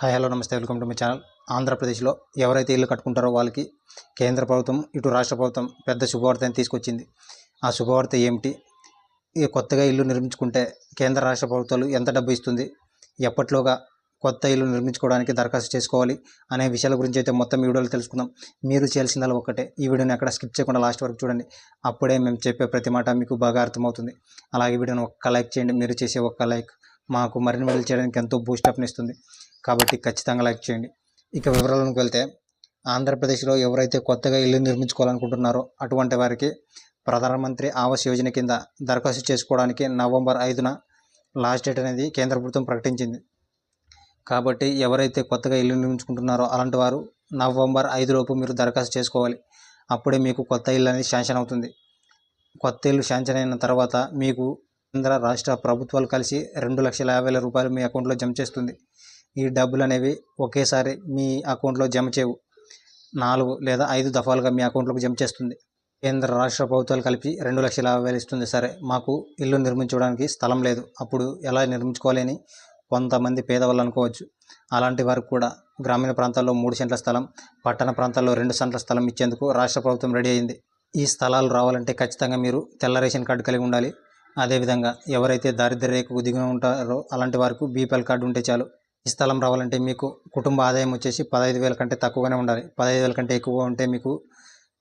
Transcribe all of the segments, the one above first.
Hi hello namaste welcome to my channel. ఆంధ్రప్రదేశ్లో ఎవరైతే ఇల్లు కట్టుకుంటారో వాళ్ళకి కేంద్ర ప్రభుత్వం ఇటు రాష్ట్ర ప్రభుత్వం పెద్ద శుభవార్తని తీసుకొచ్చింది. ఆ శుభవార్త ఏమిటి? ఈ కొత్తగా ఇల్లు నిర్మించుకుంటే కేంద్ర రాష్ట్ర ప్రభుత్వాలు ఎంత డబ్బు ఇస్తుంది? ఎప్పట్లోగా కొత్త ఇల్లు నిర్మించుకోవడానికి దరఖాస్తు చేసుకోవాలి అనే విషయాల గురించి అయితే మొత్తం వీడియోలు వీడియోలో తెలుసుకుందాం. మీరు చేయాల్సిందల్లా ఒక్కటే. ఈ వీడియోని ఎక్కడ స్కిప్ చేయకుండా లాస్ట్ వరకు చూడండి. అప్పుడే మేము చెప్పే ప్రతి మాట మీకు బాగా అర్థమవుతుంది. అలాగే వీడియోని ఒక్క లైక్ చేయండి. మీరు చేసే ఒక్క లైక్ మాకు మరిన్ని వీడియోలు చేయడానికి ఎంతో బూస్టప్ని ఇస్తుంది. కాబట్టి ఖచ్చితంగా లైక్ చేయండి. ఇక వివరాలకు వెళ్తే ఆంధ్రప్రదేశ్లో ఎవరైతే కొత్తగా ఇల్లు నిర్మించుకోవాలనుకుంటున్నారో అటువంటి వారికి ప్రధానమంత్రి ఆవాస్ యోజన కింద దరఖాస్తు చేసుకోవడానికి నవంబర్ ఐదున లాస్ట్ డేట్ అనేది కేంద్ర ప్రభుత్వం ప్రకటించింది. కాబట్టి ఎవరైతే కొత్తగా ఇల్లు నిర్మించుకుంటున్నారో అలాంటి వారు నవంబర్ ఐదులోపు మీరు దరఖాస్తు చేసుకోవాలి. అప్పుడే మీకు కొత్త ఇల్లు అనేది శాంక్షన్ అవుతుంది. కొత్త ఇల్లు శాంక్షన్ అయిన తర్వాత మీకు కేంద్ర రాష్ట్ర ప్రభుత్వాలు కలిసి రెండు లక్షల యాభై వేల రూపాయలు మీ అకౌంట్లో జమ చేస్తుంది. ఈ డబ్బులు అనేవి ఒకేసారి మీ అకౌంట్లో జమ చేయవు. నాలుగు లేదా ఐదు దఫాలుగా మీ అకౌంట్లోకి జమ చేస్తుంది. కేంద్ర రాష్ట్ర ప్రభుత్వాలు కలిపి రెండు లక్షల యాభై వేలు ఇస్తుంది సరే. మాకు ఇల్లు నిర్మించడానికి స్థలం లేదు. అప్పుడు ఎలా నిర్మించుకోవాలని కొంతమంది పేదవాళ్ళు అనుకోవచ్చు. అలాంటి వారికి కూడా గ్రామీణ ప్రాంతాల్లో మూడు సెంట్ల స్థలం పట్టణ ప్రాంతాల్లో రెండు సెంట్ల స్థలం ఇచ్చేందుకు రాష్ట్ర ప్రభుత్వం రెడీ అయింది. ఈ స్థలాలు రావాలంటే ఖచ్చితంగా మీరు తెల్ల రేషన్ కార్డు కలిగి ఉండాలి. అదేవిధంగా ఎవరైతే దారిద్ర్య రేఖకు దిగున ఉంటారో అలాంటి వారికి బీపీఎల్ కార్డు ఉంటే చాలు. ఈ స్థలం రావాలంటే మీకు కుటుంబ ఆదాయం వచ్చేసి పదహైదు వేల కంటే తక్కువగానే ఉండాలి. పదహైదు వేల కంటే ఎక్కువ ఉంటే మీకు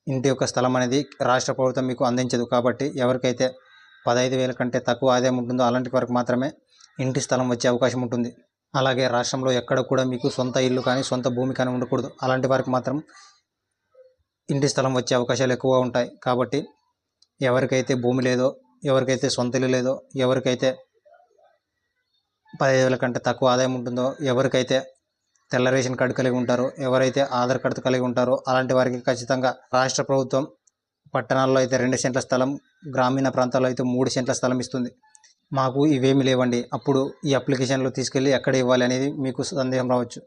ఇంటి యొక్క స్థలం అనేది రాష్ట్ర ప్రభుత్వం మీకు అందించదు. కాబట్టి ఎవరికైతే పదహైదు వేల కంటే తక్కువ ఆదాయం ఉంటుందో అలాంటి వరకు మాత్రమే ఇంటి స్థలం వచ్చే అవకాశం ఉంటుంది. అలాగే రాష్ట్రంలో ఎక్కడ కూడా మీకు సొంత ఇల్లు కానీ సొంత భూమి కానీ ఉండకూడదు. అలాంటి వారికి మాత్రం ఇంటి స్థలం వచ్చే అవకాశాలు ఎక్కువ ఉంటాయి. కాబట్టి ఎవరికైతే భూమి లేదో ఎవరికైతే సొంత ఇల్లు లేదో ఎవరికైతే పదిహేను వేల కంటే తక్కువ ఆదాయం ఉంటుందో ఎవరికైతే తెల్ల రేషన్ కార్డు కలిగి ఉంటారో ఎవరైతే ఆధార్ కార్డు కలిగి ఉంటారో అలాంటి వారికి ఖచ్చితంగా రాష్ట్ర ప్రభుత్వం పట్టణాల్లో అయితే రెండు సెంట్ల స్థలం గ్రామీణ ప్రాంతాల్లో అయితే మూడు సెంట్ల స్థలం ఇస్తుంది. మాకు ఇవేమి లేవండి. అప్పుడు ఈ అప్లికేషన్లో తీసుకెళ్ళి ఎక్కడ ఇవ్వాలి అనేది మీకు సందేహం రావచ్చు.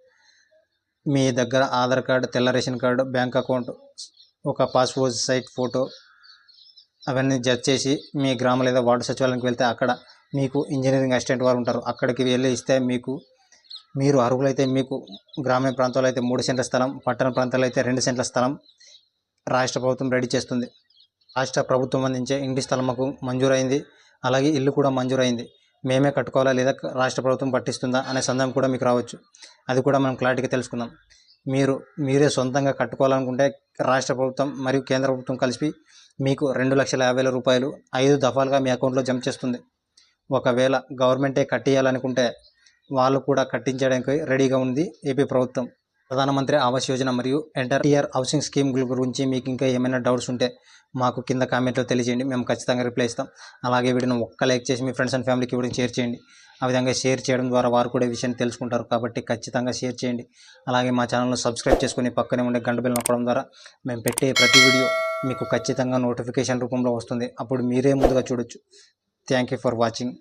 మీ దగ్గర ఆధార్ కార్డు తెల్ల రేషన్ కార్డు బ్యాంక్ అకౌంట్ ఒక పాస్పోర్ట్ సైట్ ఫోటో అవన్నీ జడ్జ్ చేసి మీ గ్రామ లేదా వార్డు సచివాలయానికి వెళ్తే అక్కడ మీకు ఇంజనీరింగ్ అసిస్టెంట్ వారు ఉంటారు. అక్కడికి వెళ్ళి ఇస్తే మీకు మీరు అర్హులైతే మీకు గ్రామీణ ప్రాంతాల్లో అయితే మూడు సెంట్ల స్థలం పట్టణ ప్రాంతాల్లో అయితే రెండు సెంట్ల స్థలం రాష్ట్ర ప్రభుత్వం రెడీ చేస్తుంది. రాష్ట్ర ప్రభుత్వం అందించే ఇంటి స్థలం మాకు మంజూరైంది. అలాగే ఇల్లు కూడా మంజూరైంది. మేమే కట్టుకోవాలా లేదా రాష్ట్ర ప్రభుత్వం పట్టిస్తుందా అనే సందేహం కూడా మీకు రావచ్చు. అది కూడా మనం క్లారిటీగా తెలుసుకుందాం. మీరు మీరే సొంతంగా కట్టుకోవాలనుకుంటే రాష్ట్ర ప్రభుత్వం మరియు కేంద్ర ప్రభుత్వం కలిసి మీకు రెండు లక్షల యాభై వేల రూపాయలు ఐదు దఫాలుగా మీ అకౌంట్లో జమ చేస్తుంది. ఒకవేళ గవర్నమెంటే కట్టియాలనుకుంటే వాళ్ళు కూడా కట్టించడానికి రెడీగా ఉంది ఏపీ ప్రభుత్వం. ప్రధానమంత్రి ఆవాస్ యోజన మరియు ఎంటర్ ఇయర్ హౌసింగ్ స్కీమ్ గురించి మీకు ఇంకా ఏమైనా డౌట్స్ ఉంటే మాకు కింద కామెంట్లో తెలియజేయండి. మేము ఖచ్చితంగా రిప్లై ఇస్తాం. అలాగే వీడియోని ఒక్క లైక్ చేసి మీ ఫ్రెండ్స్ అండ్ ఫ్యామిలీకి వీడియో షేర్ చేయండి. ఆ విధంగా షేర్ చేయడం ద్వారా వారు కూడా ఈ విషయాన్ని తెలుసుకుంటారు. కాబట్టి ఖచ్చితంగా షేర్ చేయండి. అలాగే మా ఛానల్ను సబ్స్క్రైబ్ చేసుకుని పక్కనే ఉండే గంట బిల్ నొక్కడం ద్వారా మేము పెట్టే ప్రతి వీడియో మీకు ఖచ్చితంగా నోటిఫికేషన్ రూపంలో వస్తుంది. అప్పుడు మీరే ముందుగా చూడొచ్చు. Thank you for watching.